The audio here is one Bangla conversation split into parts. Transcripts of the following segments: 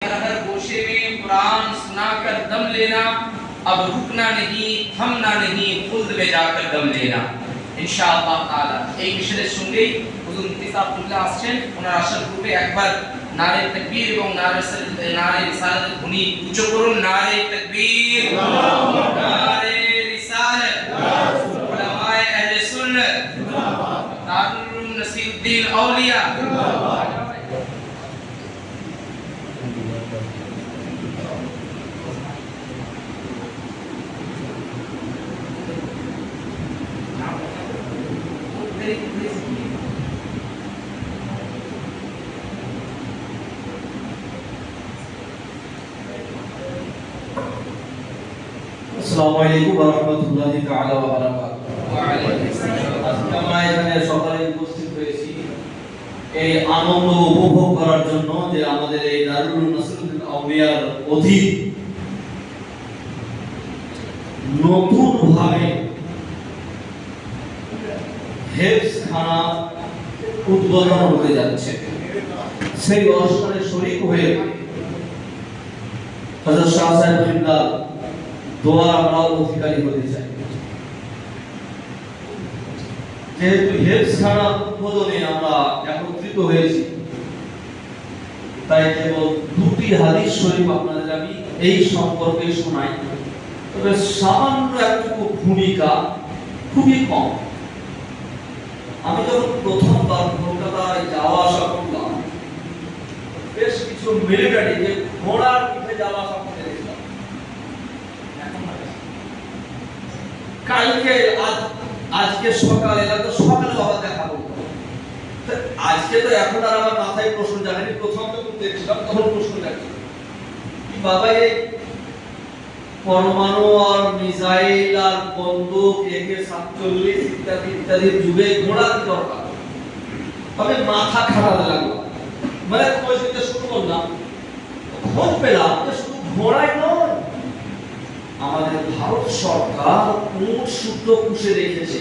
हर गोशे में कुरान सुनाकर दम लेना अब रुकना नहीं थमना नहीं खुद में जाकर दम लेना ইনশাআল্লাহ তাআলা এই বিষয়ের সঙ্গেই হুজুর ইতিসাবুল্লাহ আসছেন ওনার আসার পূর্বে একবার নারে তাকবীর এবং নারে সাল- নারে রিসালাতের ধ্বনি উচ্চ করুন নারে তাকবীর নারে রিসালাত উলামায়ে আহলে সুন্নাত দারুল নসিরুদ্দিন আউলিয়া আসসালামু আলাইকুম ওয়া রাহমাতুল্লাহি তাআলা ওয়া বারাকাতুহু আজকে আমরা এখানে সকালে উপস্থিত হয়েছি এই আনন্দ উপভোগ করার জন্য যে আমাদের এই দারুল নাসরুদ্দিন অধীন নতুন ভাবে উদ্বোধন হতে যাচ্ছে। সেই অনুষ্ঠানে শরীক হয়ে হযরত শাহ সাহেব কিবলা দোয়া অধিকারী হতে চাই। যেহেতু উদ্বোধনে আমরা একত্রিত হয়েছি। তাই কেবল দুটি হাদিস শরীফ আপনাদের আমি এই সম্পর্কে শোনাই। তবে সামান্য একটুকু ভূমিকা খুবই কম। আমি যখন প্রথমবার কলকাতায় যাওয়া আসা করলাম, বেশ কিছু মিলিটারি যে ঘোড়ার পিঠে যাওয়া আসা করতে দেখলাম কালকে আজকে সকালে তো সকালে আবার দেখা করব তা আজকে তো এখন আর আমার মাথায় প্রশ্ন জানেনি প্রথম যখন দেখছিলাম, তখন প্রশ্ন জানি কি বাবা এই পরমাণু আর মিসাইল আর বন্দুক, একে সাতচল্লিশ ইত্যাদি ইত্যাদির যুগে ঘোড়া দরকার তবে মাথা খারাপ লাগল। মানে খোঁজ নিতে শুরু করলাম। খোঁজ পেলাম যে শুধু ঘোড়াই নয়, আমাদের ভারত সরকার উট শুদ্ধ পুষে রেখেছে।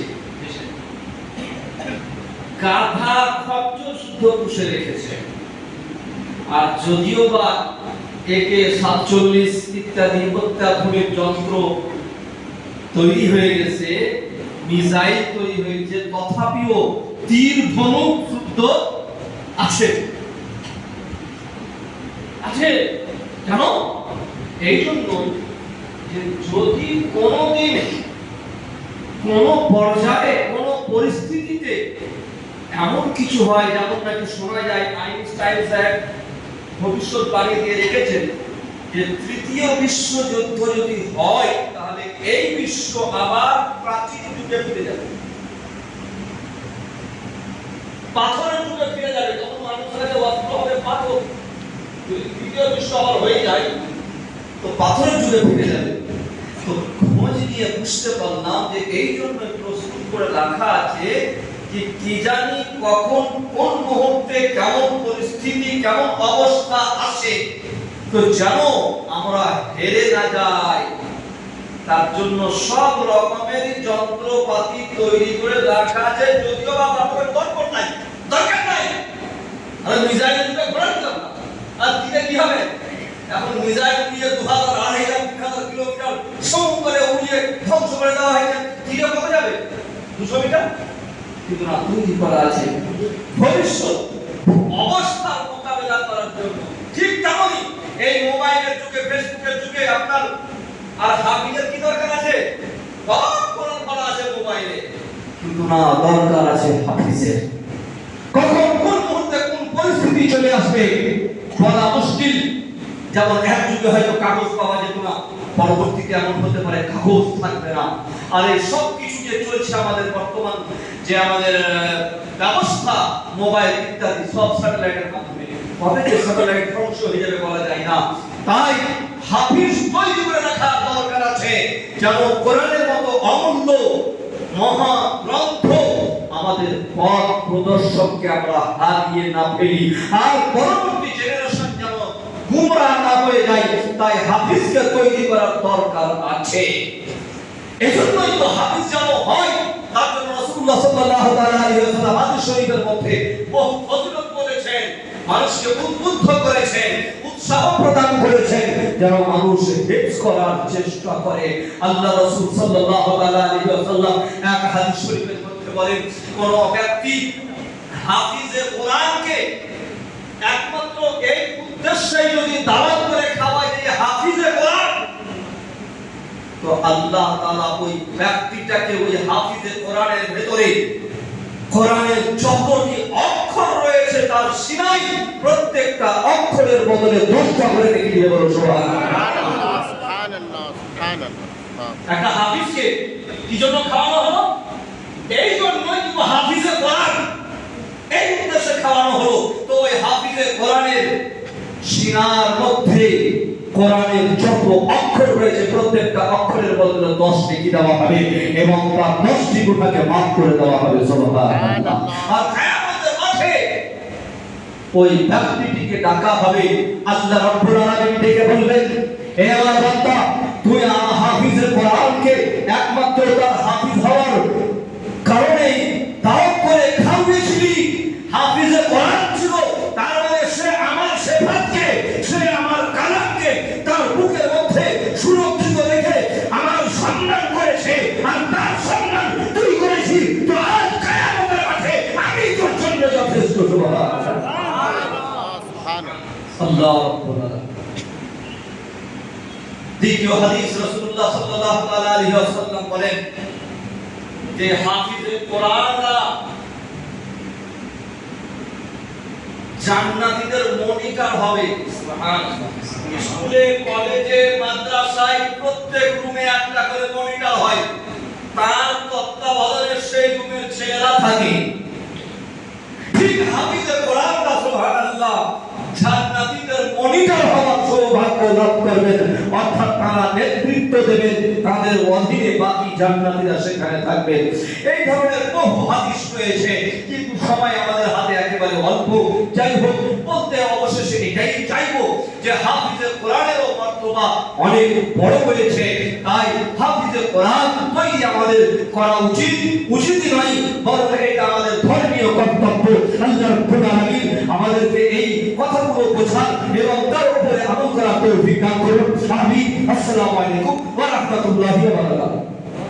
গাধা খচ্চর শুদ্ধ পুষে রেখেছে। আর যদিও বা একে সাতচল্লিশ ইত্যাদি অত্যাধুনিক যন্ত্র তৈরি হয়ে গেছে, মিসাইল তৈরি হয়েছে, তথাপিও তীর ধনুক শুদ্ধ আছে। আছে কেন? এই জন্য যে যদি কোনোদিন কোন পর্যায়ে, কোন পরিস্থিতিতে এমন কিছু হয় যেমন নাকি শোনা যায়। আইনস্টাইন স্যার ভবিষ্যৎবাণী দিয়ে রেখেছেন যে তৃতীয় বিশ্বযুদ্ধ যদি হয়, তাহলে এই বিশ্ব আবার প্রাচীন যুগে ফিরে যাবে। পাথরের যুগে ফিরে যাবে তখন মানুষের কাছে অস্ত্র হবে পাথর। যদি তৃতীয় বিশ্ব আবার হয়ে যায়, তো পাথরের যুগে ফিরে যাবে। তো খোঁজ নিয়ে বুঝতে পারলাম যে এই জন্য প্রস্তুত করে রাখা আছে যে কি জানি কখন, কোন মুহূর্তে কেমন পরিস্থিতি, কেমন অবস্থা আসে। তো যেন আমরা হেরে না যাই। তার জন্য সব রকমের যন্ত্রপাতি তৈরি করে রাখা আছে। যদিও বা পাথরের দরকার নাই দরকার নাই। আরে মিসাইলের যুগে ঘোরা দিলাম না। আর দিলে কি হবে? এখন মিসাইল উড়িয়ে দু হাজার আড়াই হাজার, তিন হাজার কিলোমিটার সৌ করে উড়িয়ে ধ্বংস করে দেওয়া হয়েছে। তীরে কত যাবে? দুশো মিটার? কিন্তু না তৈরি করা আছে? ভবিষ্যৎ, অবস্থার মোকাবেলা করার জন্য। ঠিক তেমনই এই মোবাইলের যুগে, ফেসবুকের যুগে আপনার আর হাফিজের কি দরকার আছে? সব পড়া আছে মোবাইলে। কিন্তু না, দরকার আছে হাফিজের। কখন কোন মুহূর্তে কোন পরিস্থিতি চলে আসবে, বলা মুশকিল। যেমন এক হয়তো কাগজ পাওয়া যেত না, পরবর্তীতে এমন হতে পারে কাগজ থাকবে না। আর এই সব কিছু যে চলছে আমাদের বর্তমান যে আমাদের ব্যবস্থা, মোবাইল ইত্যাদি, সব স্যাটেলাইটের মাধ্যমে। কবে যে স্যাটেলাইট ধ্বংস হয়ে যাবে বলা যায় না। তাই হাফিজ তৈরি করে দরকার আছে। যেন কোরআনের মতো অমূল্য মহা গ্রন্থ আমাদের পথ প্রদর্শককে আমরা হারিয়ে না ফেলি। আর পরবর্তী যেন গুমরা না হয়ে যায়, তাই হাফিজকে তৈরি করার দরকার আছে। এজন্যই তো হাফিজ যেন হয়, তার জন্য রাসূলুল্লাহ সাল্লাল্লাহু আলাইহি ওয়াসাল্লাম হাদিস শরীফের মধ্যে বহু ফজিলত বলেছেন মানুষকে উদ্বুদ্ধ করেছেন, উৎসাহ প্রদান করেছেন, যেন মানুষ হেফজ করার চেষ্টা করে। আল্লাহ রাসূল সাল্লাল্লাহু আলাইহি ওয়াসাল্লাম এক হাদিস শরীফের মধ্যে বলেন, কোন ব্যক্তি হাফিজে কোরআনকে একমাত্র এই উদ্দেশ্যে যদি দাওয়াত করে খাওয়ায় যে হাফিজে কোরআন তো আল্লাহ তাআলা ওই ব্যক্তিটাকে ওই কোরআনের ভেতরে কোরআনের যতটি অক্ষর রয়েছে তার সিনাই প্রত্যেকটা অক্ষরের বদলে দশটা করে দেখিয়ে দিয়ে বলো একটা হাফিজকে কি জন্য খাওয়ানো হলো? এই জন্যই হাফিজে কোরআন। এই উদ্দেশ্যে খাওয়ানো হলো। তো ওই কোরআনের সিনার মধ্যে কোরআনের যত অক্ষর রয়েছে প্রত্যেকটা অক্ষরের বদলে দশটি কি দেওয়া হবে? এবং তার দশটি গুণাকে মাফ করে দেওয়া হবে সুবহানাল্লাহ। আর মাঠে ওই ব্যক্তিটিকে ডাকা হবে। আল্লাহ রাব্বুল আলামিন ডেকে হে আমার বান্দা তুই হাফিজের কোরআনকে একমাত্র তার হাফিজ দ্বিতীয় হাদিস হবে। স্কুলে, কলেজে, মাদ্রাসায় প্রত্যেক রুমে একটা করে মনিটর হয়। তার তত্ত্বাবধানে সেই রুমের ছেলেরা থাকে ঠিক হাফিজে কোরআনটা সুবহানাল্লাহ জান্নাতীদের মনিটর হওয়ার সৌভাগ্য লাভ করবেন। অর্থাৎ তারা নেতৃত্ব দেবেন, তাদের অধীনে বাকি জান্নাতীরা সেখানে থাকবেন এই ধরনের বহু হাদিস রয়েছে, কিন্তু সময় আমাদের হাতে একেবারে অল্প। যাই হোক, বলতে এটাই চাইব যে হাফিজে কোরআনেরও মর্তবা অনেক বড় হয়েছে? তাই হাফিজে কোরআন তৈরি আমাদের করা উচিত। উচিত নয়, বরং এটা আমাদের ধর্মীয় কর্তব্য। আল্লাহ রাব্বুল আলামিন আমাদেরকে এই কথাগুলো বোঝার এবং তার উপরে আমল করার তৌফিক দান করুন। আমিন। আসসালামু আলাইকুম ওয়া রাহমাতুল্লাহি ওয়া বারাকাতুহু।